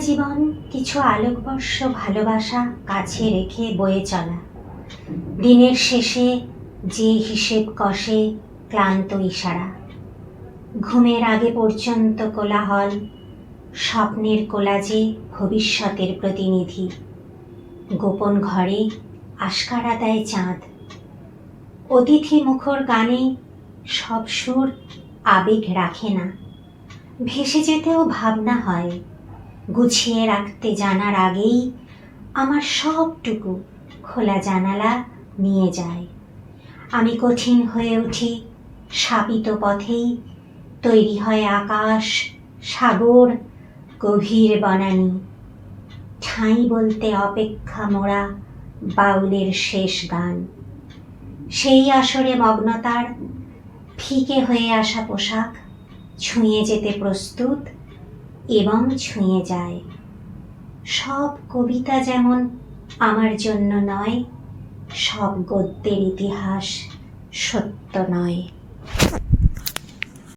জীবন, কিছু আলোকবর্ষ ভালোবাসা কাছে রেখে বয়ে চলা। দিনের শেষে যে হিসেব কষে ক্লান্ত ইশারা। ঘুমের আগে পর্যন্ত কোলাহল, স্বপ্নের কোলাজে ভবিষ্যতের প্রতিনিধি। গোপন ঘরে আশকারা দেয় চাঁদ। অতিথি মুখর গানে সব সুর আবেগ রাখে না। ভেসে যেতেও ভাবনা হয় গুছিয়ে রাখতে জানার আগেই আমার সবটুকু খোলা জানালা নিয়ে যায়। আমি কঠিন হয়ে উঠি, শাপিত পথেই তৈরি হয় আকাশ, সাগর, গভীর বনানী। ঠাঁই বলতে অপেক্ষা মোড়া বাউলের শেষ গান। সেই আসরে মগ্নতার, ফিকে হয়ে আসা পোশাক, ছুঁয়ে যেতে প্রস্তুত এবং ছুঁয়ে যায়। সব কবিতা যেমন আমার জন্য নয় সব গদ্যের ইতিহাস সত্য নয়।